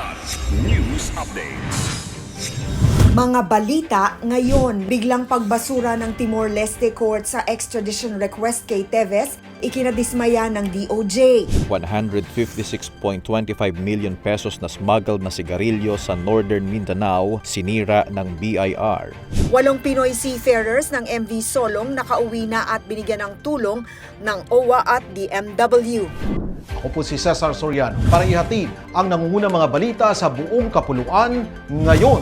Kilat News Updates. Mga balita ngayon, biglang pagbasura ng Timor-Leste Court sa extradition request kay Teves, ikinadismaya ng DOJ. 156.25 million pesos na smuggled na sigarilyo sa Northern Mindanao sinira ng BIR. Walong Pinoy seafarers ng MV Solong nakauwi na at binigyan ng tulong ng OWA at DMW. Ako po si Cesar Soriano para ihatid ang nangungunang mga balita sa buong kapuluan ngayon.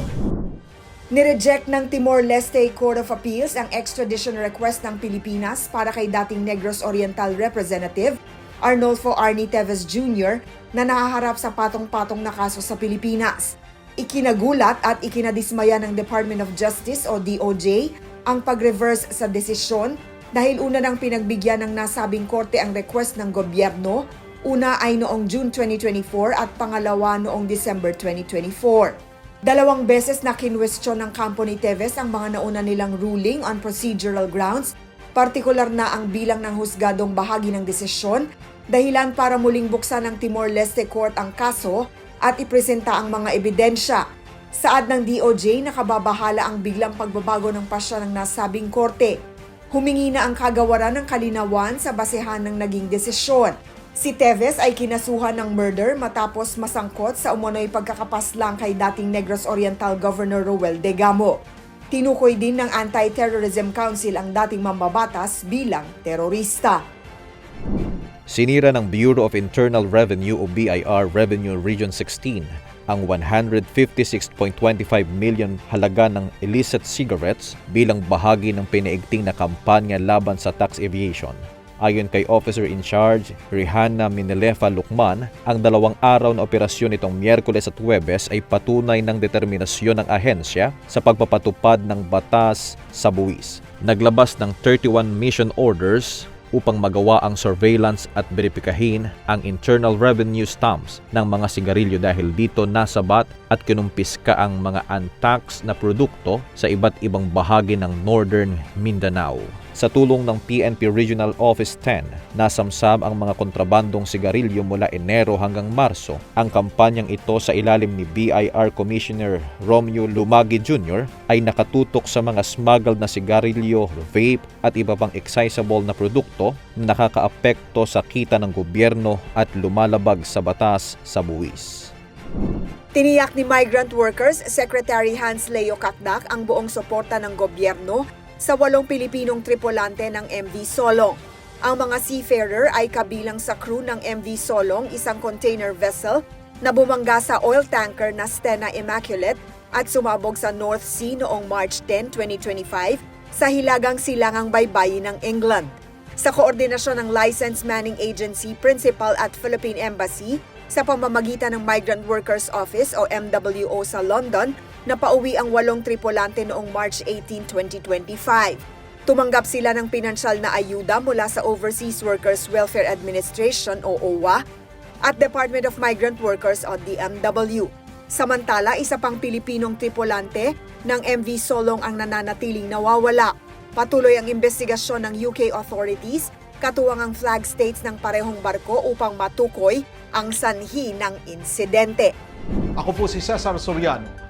Nireject ng Timor-Leste Court of Appeals ang extradition request ng Pilipinas para kay dating Negros Oriental Representative Arnolfo Arnie Teves Jr. na nahaharap sa patong-patong na kaso sa Pilipinas. Ikinagulat at ikinadismaya ng Department of Justice o DOJ ang pag-reverse sa desisyon dahil una nang pinagbigyan ng nasabing korte ang request ng gobyerno, una ay noong June 2024 at pangalawa noong December 2024. Dalawang beses na kinwestiyon ng kampo ni Teves ang mga nauna nilang ruling on procedural grounds, partikular na ang bilang ng husgadong bahagi ng desisyon, dahilan para muling buksan ng Timor-Leste Court ang kaso at ipresenta ang mga ebidensya. Saad ng DOJ, nakababahala ang biglang pagbabago ng pasya ng nasabing korte. Humingi na ang kagawaran ng kalinawan sa basehan ng naging desisyon. Si Teves ay kinasuhan ng murder matapos masangkot sa umano'y pagkakapaslang kay dating Negros Oriental Governor Roel Degamo. Tinukoy din ng Anti-Terrorism Council ang dating mambabatas bilang terorista. Sinira ng Bureau of Internal Revenue o BIR Revenue Region 16 ang 156.25 million halaga ng illicit cigarettes bilang bahagi ng pinaigting na kampanya laban sa tax evasion. Ayon kay Officer in Charge, Rihanna Minelefa Lukman, ang dalawang araw na operasyon nitong Miyerkules at Huwebes ay patunay ng determinasyon ng ahensya sa pagpapatupad ng batas sa buwis. Naglabas ng 31 mission orders upang magawa ang surveillance at beripikahin ang internal revenue stamps ng mga sigarilyo dahil dito nasabat at kinumpiska ang mga untaxed na produkto sa iba't ibang bahagi ng Northern Mindanao. Sa tulong ng PNP Regional Office 10, nasamsam ang mga kontrabandong sigarilyo mula Enero hanggang Marso. Ang kampanyang ito sa ilalim ni BIR Commissioner Romeo Lumagi Jr. ay nakatutok sa mga smuggled na sigarilyo, vape at iba pang excisable na produkto na nakakaapekto sa kita ng gobyerno at lumalabag sa batas sa buwis. Tiniyak ni Migrant Workers Secretary Hans Leo Kakdak ang buong suporta ng gobyerno sa walong Pilipinong tripulante ng MV Solong. Ang mga seafarer ay kabilang sa crew ng MV Solong, isang container vessel na bumangga sa oil tanker na Stena Immaculate at sumabog sa North Sea noong March 10, 2025 sa hilagang silangang baybayin ng England. Sa koordinasyon ng License Manning Agency Principal at Philippine Embassy sa pamamagitan ng Migrant Workers Office o MWO sa London, napauwi ang walong tripulante noong March 18, 2025. Tumanggap sila ng pinansyal na ayuda mula sa Overseas Workers Welfare Administration o OWA at Department of Migrant Workers o DMW. Samantala, isa pang Pilipinong tripulante ng MV Solong ang nananatiling nawawala. Patuloy ang investigasyon ng UK authorities katuwang ang flag states ng parehong barko upang matukoy ang sanhi ng insidente. Ako po si Cesar Soriano,